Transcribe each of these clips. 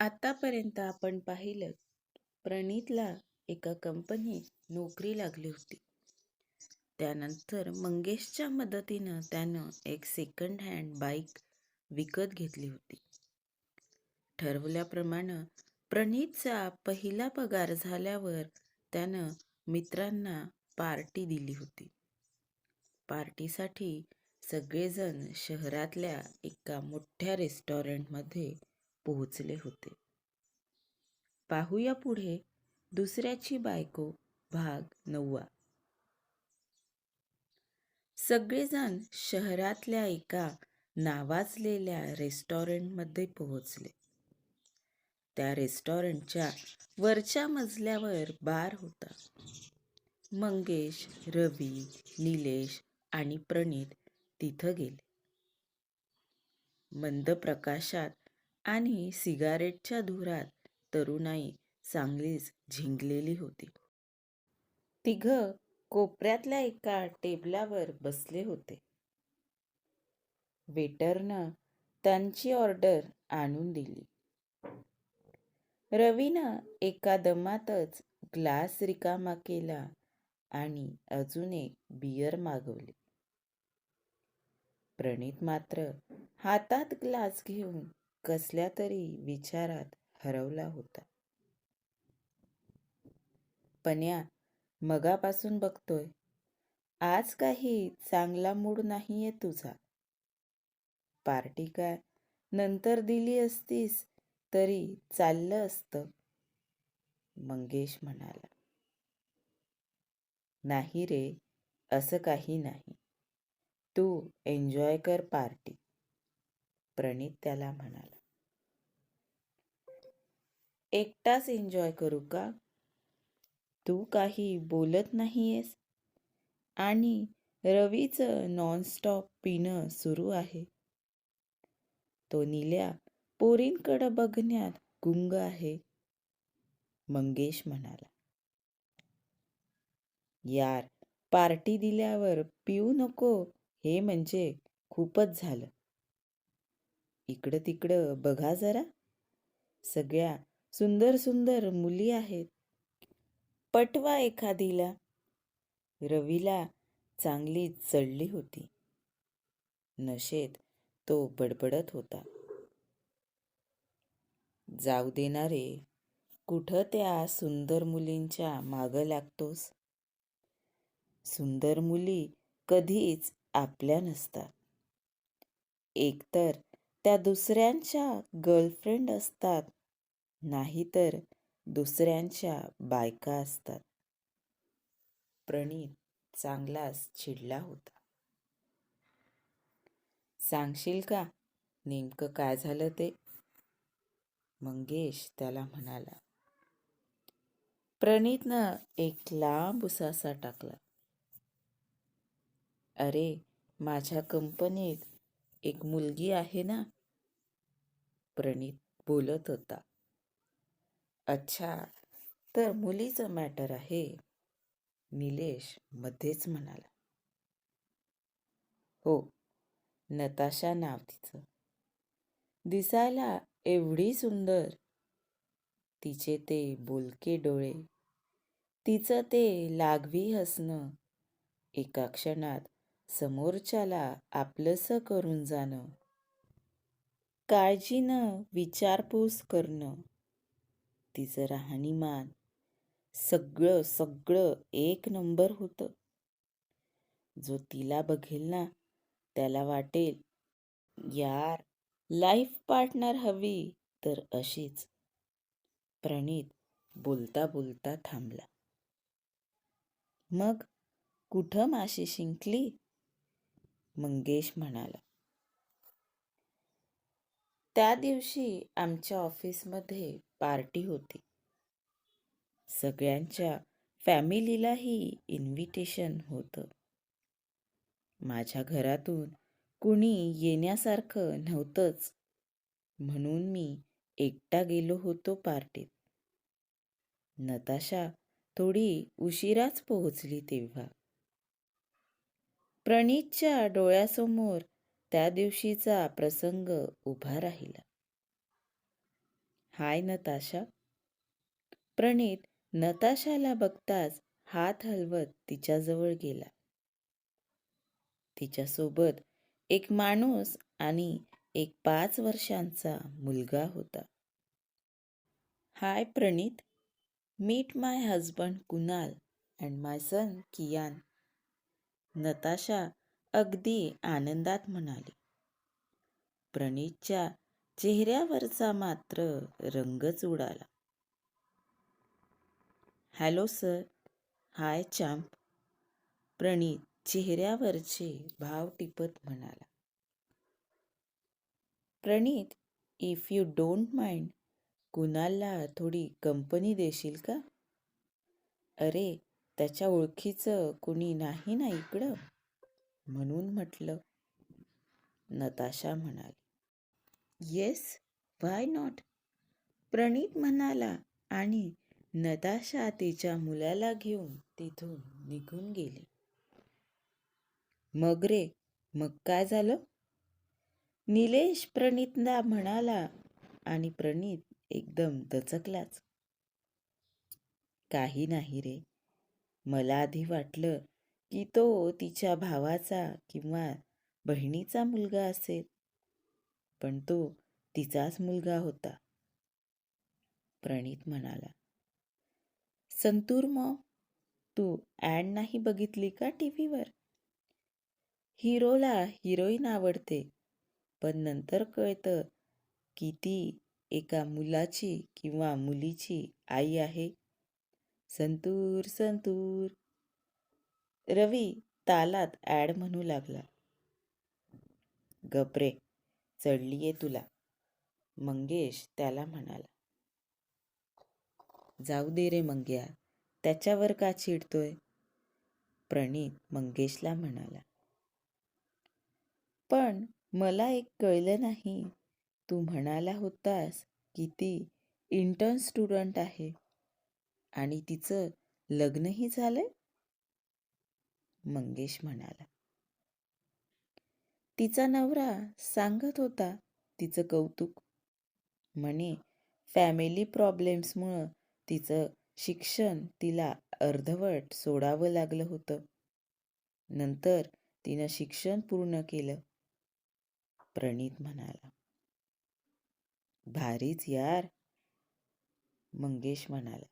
आतापर्यंत आपण पाहिलं प्रणीतला एका कंपनीत नोकरी लागली होती. त्यानंतर मंगेशच्या मदतीनं त्यानं एक सेकंड हँड बाईक विकत घेतली होती. ठरवल्याप्रमाणे प्रणीतचा पहिला पगार झाल्यावर त्यानं मित्रांना पार्टी दिली होती. पार्टीसाठी सगळेजण शहरातल्या एका मोठ्या रेस्टॉरंटमध्ये पोहोचले होते. पाहूया पुढे दुसऱ्याची बायको भाग नववा. सगळेजण शहरातल्या एका नावाजलेल्या रेस्टॉरंटमध्ये पोहोचले. त्या रेस्टॉरंटच्या वरच्या मजल्यावर बार होता. मंगेश रवी निलेश आणि प्रणीत तिथं गेले. मंद प्रकाशात आणि सिगारेटच्या धुरात तरुणाई चांगलीच झिंगलेली होती. तिघं कोपऱ्यातल्या एका टेबलावर बसले होते. वेटरनं त्यांची ऑर्डर आणून दिली. रवीनं एका दमातच ग्लास रिकामा केला आणि अजून एक बियर मागवली. प्रणीत मात्र हातात ग्लास घेऊन कसल्या तरी विचारात हरवला होता. पण्या मगापासून बघतोय. आज काही चांगला मूड नाहीये तुझा. पार्टी काय? नंतर दिली असतीस तरी चाललं असतं. मंगेश म्हणाला. नाही रे असं काही नाही. तू एन्जॉय कर पार्टी. प्रणीत त्याला म्हणाला. एकटाच एन्जॉय करू का? तू काही बोलत नाहीयेस? आणि रवीचं नॉनस्टॉप पिणं सुरू आहे. तो निल्या पोरींकडं बघण्यात गुंग आहे. मंगेश म्हणाला. यार पार्टी दिल्यावर पिऊ नको हे म्हणजे खूपच झालं. इकडं तिकडं बघा जरा. सगळ्या सुंदर सुंदर मुली आहेत. पटवा एखादीला. रवीला चांगली चढली होती. नशेत तो बडबडत होता. जाऊ देणारे कुठं त्या सुंदर मुलींच्या मागं लागतोस? सुंदर मुली कधीच आपल्या नसतात. एकतर त्या दुसऱ्यांच्या गर्लफ्रेंड असतात. नाहीतर दुसऱ्यांच्या बायका असतात. प्रणीत चांगलाच चिडला होता. सांगशील का? नेमकं काय झालं ते? मंगेश त्याला म्हणाला. प्रणीतनं एक लांब उसासा टाकला. अरे माझ्या कंपनीत एक मुलगी आहे ना? प्रणीत बोलत होता. अच्छा तर मुलीचं मॅटर आहे? निलेश मध्येच म्हणाला. हो नताशा नाव तिचं. दिसायला एवढी सुंदर. तिचे ते बोलके डोळे तिचं ते लागवी हसणं एका क्षणात समोरच्याला आपलंसं करून जाणं. काळजीनं विचारपूस करणं. तिचं राहणीमान सगळं सगळं एक नंबर होतं. जो तिला बघेल ना त्याला वाटेल यार लाईफ पार्टनर हवी. तर अशीच प्रणीत बोलता बोलता थांबला. मग कुठं माशी शिंकली? मंगेश म्हणाला. त्या दिवशी आमच्या ऑफिसमध्ये पार्टी होती. सगळ्यांच्या फॅमिलीलाही इन्व्हिटेशन होतं. माझ्या घरातून कुणी येण्यासारखं नव्हतंच. म्हणून मी एकटा गेलो होतो पार्टीत. नताशा थोडी उशिराच पोहोचली तेव्हा. प्रणीतच्या डोळ्यासमोर त्या दिवशीचा प्रसंग उभा राहिला. Hi Natasha. प्रणीत नताशाला बघताच हात हलवत तिच्याजवळ गेला. तिच्यासोबत एक माणूस आणि एक पाच वर्षांचा मुलगा होता. Hi Praneet. Meet my husband Kunal and my son Kiaan. Natasha अगदी आनंदात म्हणाली. प्रणितच्या चेहऱ्यावरचा मात्र रंगच उडाला. हॅलो सर हाय चांप. प्रणित चेहऱ्यावरचे भाव टिपत म्हणाला. Pranit if you don't mind कुणाला थोडी कंपनी देशील का? अरे त्याच्या ओळखीचं कुणी नाही ना इकडं? म्हणून म्हटलं. नताशा म्हणाली. Yes why not? प्रणीत म्हणाला आणि नताशा तिच्या मुलाला घेऊन तिथून निघून गेली. मग रे मग काय झालं? निलेश प्रणीतना म्हणाला आणि प्रणीत एकदम दचकलाच. काही नाही रे मला आधी वाटलं की तो तिच्या भावाचा किंवा बहिणीचा मुलगा असेल. पण तो तिचाच मुलगा होता. प्रणित म्हणाला संतूर मॉम तू ॲड नाही बघितली का टी व्हीवर हिरोला हिरोईन आवडते पण नंतर कळतं की ती एका मुलाची किंवा मुलीची आई आहे संतूर संतूर. रवी तालात ॲड म्हणू लागला. गपरे चढलीये तुला. मंगेश त्याला म्हणाला. जाऊ दे रे मंग्या त्याच्यावर का चिडतोय? प्रणीत मंगेशला म्हणाला. पण मला एक कळलं नाही तू म्हणाला होतास की ती इंटर्न स्टुडंट आहे. आणि तिचं लग्नही झालंय मंगेश म्हणाला. तिचा नवरा सांगत होता तिचं कौतुक. म्हणे फॅमिली प्रॉब्लेम्समुळं तिचं शिक्षण तिला अर्धवट सोडावं लागलं होतं. नंतर तिनं शिक्षण पूर्ण केलं. प्रणीत म्हणाला. भारीच यार. मंगेश म्हणाला.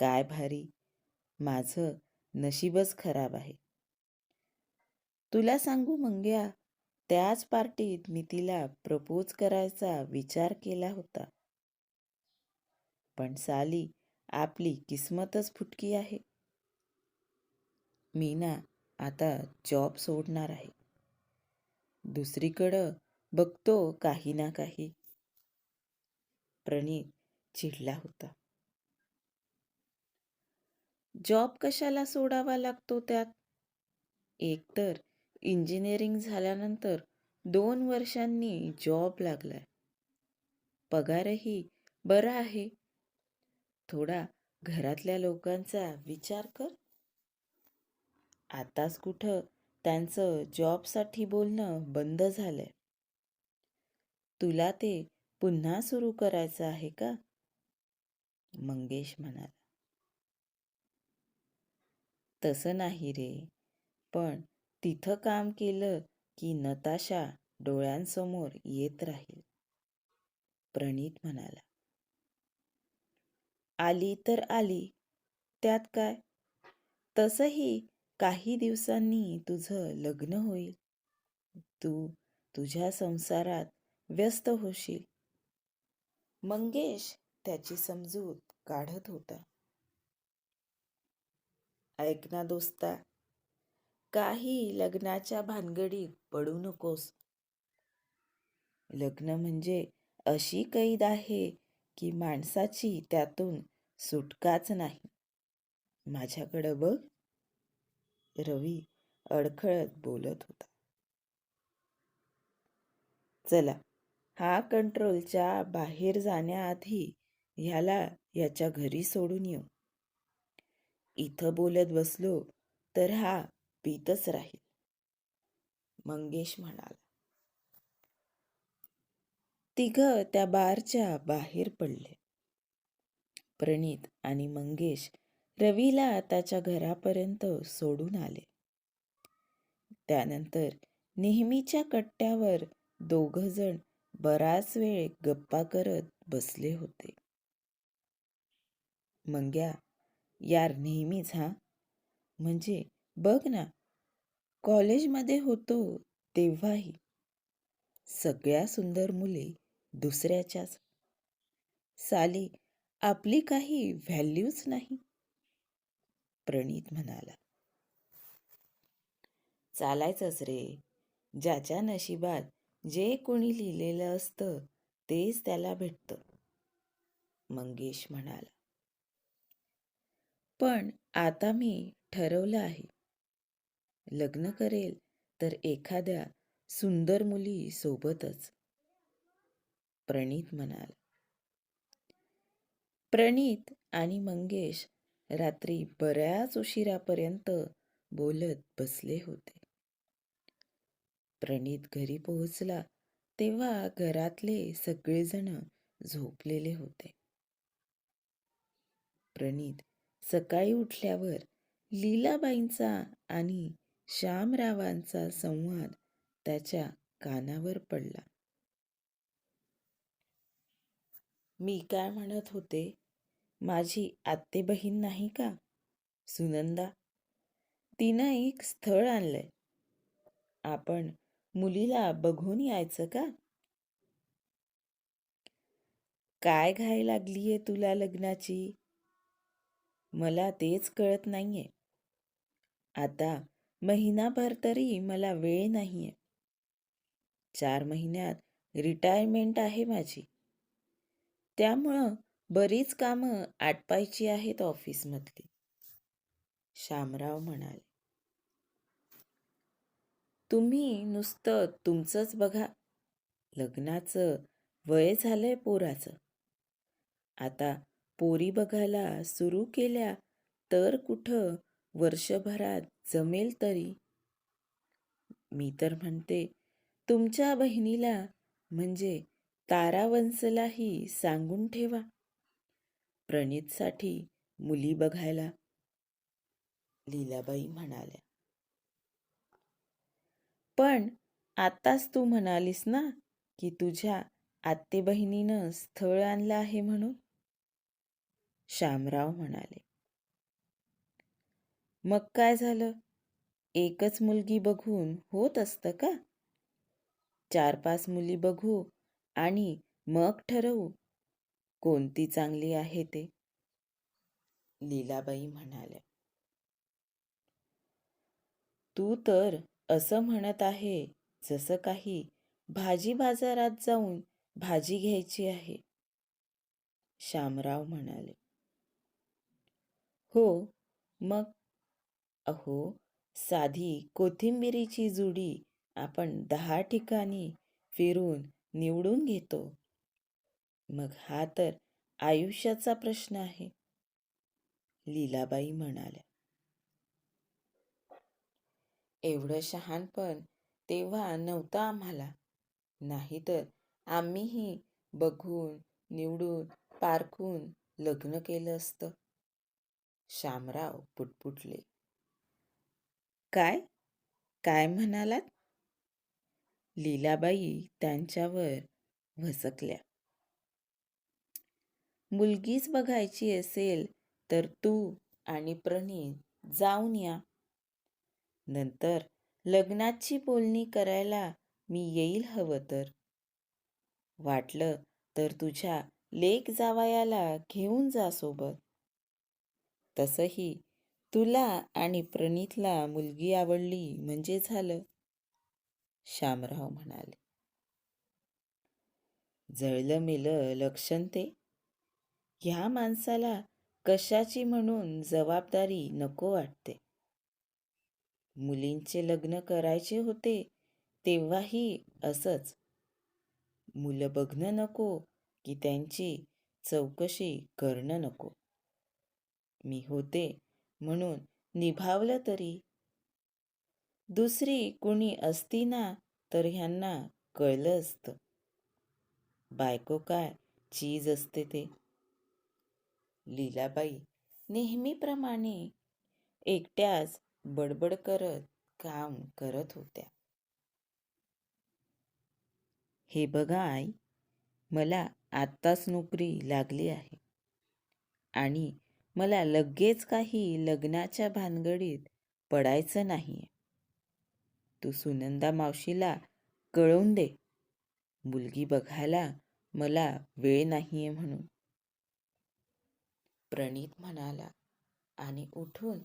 काय भारी. माझं नशीबच खराब आहे. तुला सांगू मंग्या त्याच पार्टीत मी तिला प्रपोज करायचा विचार केला होता. पण साली आपली किस्मतच फुटकी आहे. मी ना आता जॉब सोडणार आहे. दुसरीकडं बघतो काही ना काही. प्रणीत चिडला होता. जॉब कशाला सोडावा लागतो त्यात? एकतर इंजिनिअरिंग झाल्यानंतर दोन वर्षांनी जॉब लागलाय. पगारही बरा आहे. थोडा घरातल्या लोकांचा विचार कर. आताच कुठं त्यांचं जॉबसाठी बोलणं बंद झालंय. तुला ते पुन्हा सुरू करायचं आहे का? मंगेश म्हणाला. तसं नाही रे. पण तिथं काम केलं की नताशा डोळ्यांसमोर येत राहील. प्रणीत म्हणाला. आली तर आली. त्यात काय? तसंही काही दिवसांनी तुझं लग्न होईल. तू तुझ्या संसारात व्यस्त होशील. मंगेश त्याची समजूत काढत होता. ऐक ना दोस्ता काही लग्नाच्या भानगडीत पडू नकोस. लग्न म्हणजे अशी कैद आहे की माणसाची त्यातून सुटकाच नाही. माझ्याकडं बघ. रवी अडखळत बोलत होता. चला हा कंट्रोलच्या बाहेर जाण्याआधी ह्याला याच्या घरी सोडून येऊ. इथं बोलत बसलो तर हा पितच राहील. मंगेश म्हणाला. तिघ त्या बारच्या बाहेर पडले. प्रणित आणि मंगेश रवीला त्याच्या घरापर्यंत सोडून आले. त्यानंतर नेहमीच्या कट्ट्यावर दोघ जण बराच वेळ गप्पा करत बसले होते. मंग्या यार नेहमीच हा. म्हणजे बघ ना कॉलेजमध्ये होतो तेव्हाही. सगळ्या सुंदर मुली दुसऱ्याच्याच. साली आपली काही व्हॅल्यूच नाही. प्रणीत म्हणाला. चालायचंच रे. ज्याच्या नशिबात जे कोणी लिहिलेलं असतं तेच त्याला भेटतं. मंगेश म्हणाला. पण आता मी ठरवलं आहे. लग्न करेल तर एखाद्या सुंदर मुली सोबतच. प्रणीत म्हणाल. प्रणीत आणि मंगेश रात्री बऱ्याच उशिरापर्यंत बोलत बसले होते. प्रणीत घरी पोहोचला तेव्हा घरातले सगळेजण झोपलेले होते. प्रणीत सकाळी उठल्यावर लीलाबाईंचा आणि श्यामरावांचा संवाद त्याच्या कानावर पडला. मी काय म्हणत होते? माझी आत्ते बहीण नाही का? सुनंदा तिनं एक स्थळ आणलंय. आपण मुलीला बघून यायचं का? काय घाय लागलीये तुला लग्नाची? मला तेच कळत नाहीये. आता महिनाभर तरी मला वेळ नाहीये. चार महिन्यात रिटायरमेंट आहे माझी. त्यामुळं बरीच कामं आटपायची आहेत ऑफिसमधली. शामराव म्हणाले. तुम्ही नुसतं तुमचंच बघा. लग्नाचं वय झालंय पोराचं. आता पोरी बघायला सुरू केल्या तर कुठं वर्षभरात जमेल तरी. मी तर म्हणते तुमच्या बहिणीला म्हणजे तारावंसलाही सांगून ठेवा. प्रणितसाठी मुली बघायला. लीलाबाई म्हणाल्या. पण आताच तू म्हणालीस ना की तुझ्या आत्ते बहिणीनं स्थळ आणलं आहे म्हणून? शामराव म्हणाले. मग काय झालं? एकच मुलगी बघून होत असतं का? चार पाच मुली बघू आणि मग ठरवू. कोणती चांगली आहे ते? लीलाबाई म्हणाल्या. तू तर असं म्हणत आहे जसं काही भाजी बाजारात जाऊन भाजी घ्यायची आहे. शामराव म्हणाले. हो. मग? अहो साधी कोथिंबिरीची जुडी आपण दहा ठिकाणी फिरून निवडून घेतो. मग हा तर आयुष्याचा प्रश्न आहे. लीलाबाई म्हणाल्या. एवढं शहाणपण तेव्हा नव्हतं आम्हाला. नाहीतर आम्हीही बघून निवडून पारखून लग्न केलं असतं. शामराव पुटपुटले. काय? काय म्हणालात? लीलाबाई त्यांच्यावर भसकल्या. मुलगीच बघायची असेल तर तू आणि प्रणी जाऊन या. नंतर लग्नाची बोलणी करायला मी येईल हवं तर. वाटलं तर तुझ्या लेक जावयाला घेऊन जा सोबत. तसही तुला आणि प्रणीतला मुलगी आवडली म्हणजे झालं. शामराव म्हणाले. जळलं मेलं लक्षण ते. ह्या माणसाला कशाची म्हणून जबाबदारी नको वाटते? मुलींचे लग्न करायचे होते तेव्हाही असंच. मुलं बघणं नको की त्यांची चौकशी करणं नको. मी होते. म्हणून निभावलं तरी. दुसरी कुणी असती ना तर ह्यांना कळलं असतं. बायको काय? चीज असते ते. लीलाबाई नेहमीप्रमाणे एकट्याच बडबड करत काम करत होत्या. हे बघा आई मला आत्ताच नोकरी लागली आहे. आणि मला लगेच काही लग्नाच्या भानगडीत पडायचं नाहीये. तू सुनंदा मावशीला कळवून दे. मुलगी बघायला मला वेळ नाहीये म्हणून. प्रणीत म्हणाला आणि उठून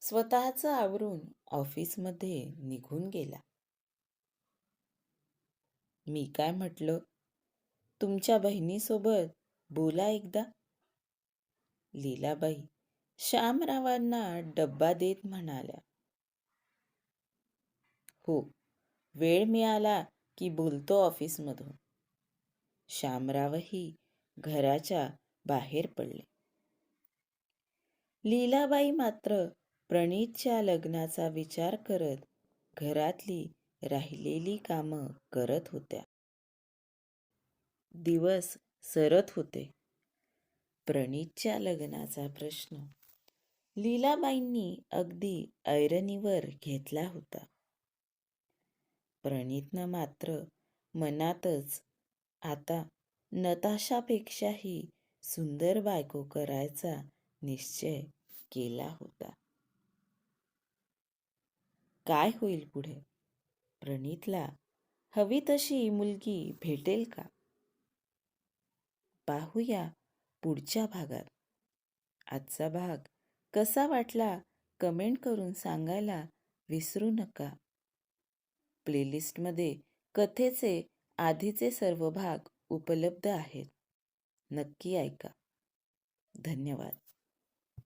स्वतःचं आवरून ऑफिसमध्ये निघून गेला. मी काय म्हटलं? तुमच्या बहिणीसोबत बोला एकदा. लीलाबाई श्यामरावांना डब्बा देत म्हणाल्या हो वेळ मिळाला की बोलतो ऑफिसमधून. श्यामरावही घराच्या बाहेर पडले. लीलाबाई मात्र प्रणीतच्या लग्नाचा विचार करत घरातली राहिलेली कामं करत होत्या. दिवस सरत होते. प्रणीतच्या लग्नाचा प्रश्न. लीलाबाईंनी अगदी ऐरणीवर घेतला होता. प्रणितनं मात्र मनातच आता नताशापेक्षाही सुंदर बायको करायचा निश्चय केला होता. काय होईल पुढे? प्रणितला हवी तशी मुलगी भेटेल का? पाहूया पुढच्या भागात. आजचा भाग कसा वाटला कमेंट करून सांगायला विसरू नका. प्लेलिस्टमध्ये कथेचे आधीचे सर्व भाग उपलब्ध आहेत. नक्की ऐका. धन्यवाद.